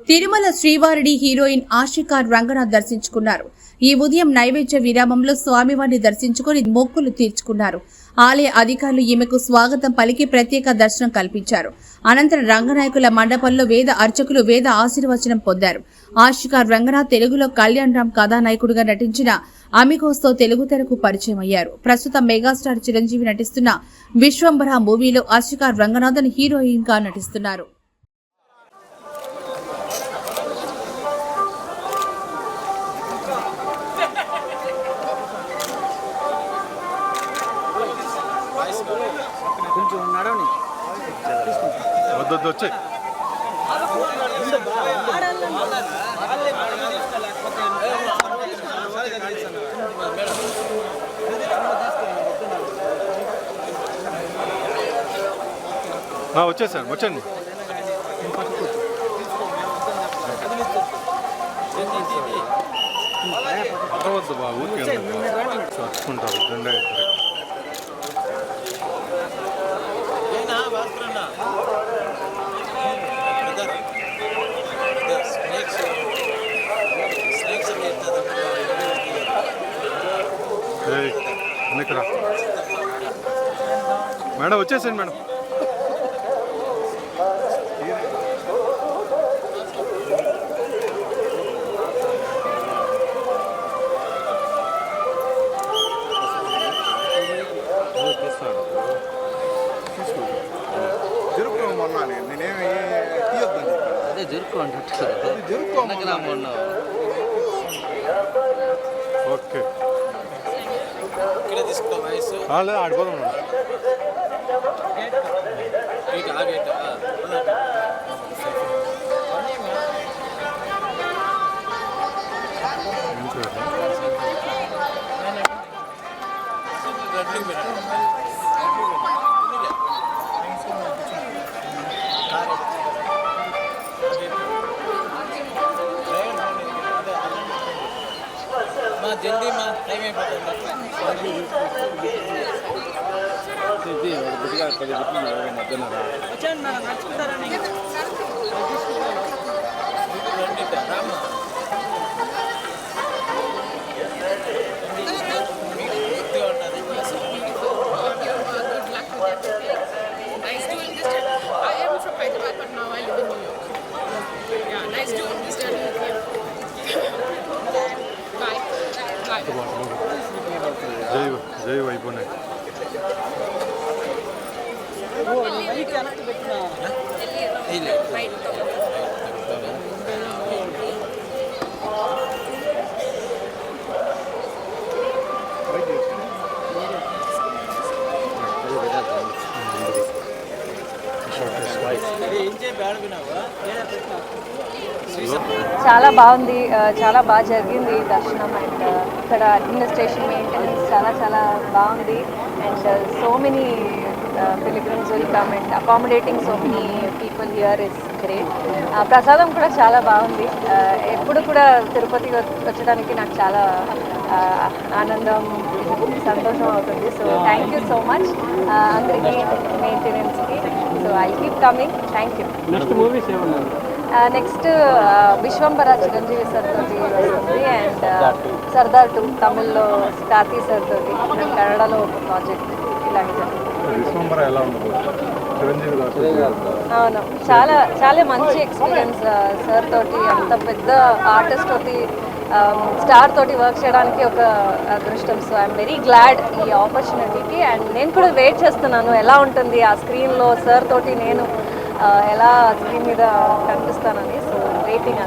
తిరుమల శ్రీవారిని హీరోయిన్ ఆషికా రంగనాథ్ దర్శించుకున్నారు. ఈ ఉదయం నైవేద్య విరామంలో స్వామివారిని దర్శించుకుని మొక్కులు తీర్చుకున్నారు. ఆలయ అధికారులు ఈమెకు స్వాగతం పలికి ప్రత్యేక దర్శనం కల్పించారు. అనంతరం రంగనాయకుల మండపంలో వేద అర్చకులు వేద ఆశీర్వచనం పొందారు. ఆషికా రంగనాథ్ తెలుగులో కళ్యాణ్ రామ్ కథానాయకుడిగా నటించిన అమిగోస్తో తెలుగు తెరకు పరిచయం అయ్యారు. ప్రస్తుతం మెగాస్టార్ చిరంజీవి నటిస్తున్న విశ్వంభర మూవీలో ఆషికా రంగనాథన్ హీరోయిన్గా నటిస్తున్నారు. వద్దొద్దు వచ్చే వచ్చేసాను వచ్చండి అరవద్దు బా ఊరికే చచ్చుకుంటారు రెండే వెనక్కి రా మేడం. వచ్చేసాను మేడం జరుపు అంటున్నారు అది జరుపుకోమన్నా మొన్న? ఓకే. ఇక్కడ తీసుకుంటాం వయసు లేదు ఆడిపోదాం జల్దీ మా టైం అయిపోతుంది వచ్చాను జై వైపునాయ్ ఏం చేయ ఆడుకున్నావా చాలా బాగుంది ఆ, చాలా బాగా జరిగింది. ఈ దర్శనం అండ్ ఇక్కడ అడ్మినిస్ట్రేషన్ మెయింటెనెన్స్ చాలా చాలా బాగుంది. And so many pilgrims will come and accommodating so many people here is great ప్రసాదం కూడా చాలా బాగుంది ఎప్పుడు కూడా తిరుపతి వచ్చడానికి నాకు చాలా ఆనందం సంతోషం అవుతుంది so thank you so much అందరికీ మెయింటెనెన్స్కి so I keep coming thank you next movies ఏమన్నారు నెక్స్ట్ విశ్వంబర చిరంజీవి సార్ తోటి వస్తుంది అండ్ సర్దార్ టూ తమిళ్ళో కార్తీ సార్ తోటి కన్నడలో ఒక ప్రాజెక్ట్ గారు అవును. చాలా చాలా మంచి ఎక్స్పీరియన్స్ సార్ తోటి అంత పెద్ద ఆర్టిస్ట్ తోటి స్టార్ తోటి వర్క్ చేయడానికి ఒక అదృష్టం. సో ఐఎమ్ వెరీ గ్లాడ్ ఈ ఆపర్చునిటీకి అండ్ నేను కూడా వెయిట్ చేస్తున్నాను. ఎలా ఉంటుంది ఆ స్క్రీన్లో సార్ తోటి నేను ఎలా స్క్రీన్ మీద కనిపిస్తానని సో వెయిటింగ్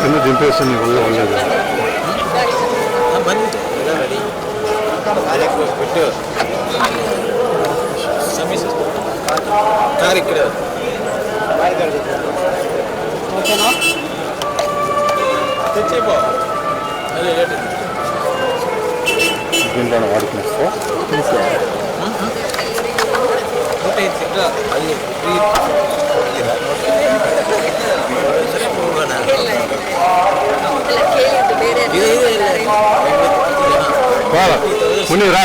కింద దింపేస్తాను నీ వల్ల వాళ్ళేది పెట్టు కారు ఇక్కడ తెచ్చేపో అదే రేటు దీంట్లో వాడుకునేస్తే నూట ఐదు Munira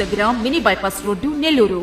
దగ్గర మినీ బైపాస్ రోడ్డు నెల్లూరు.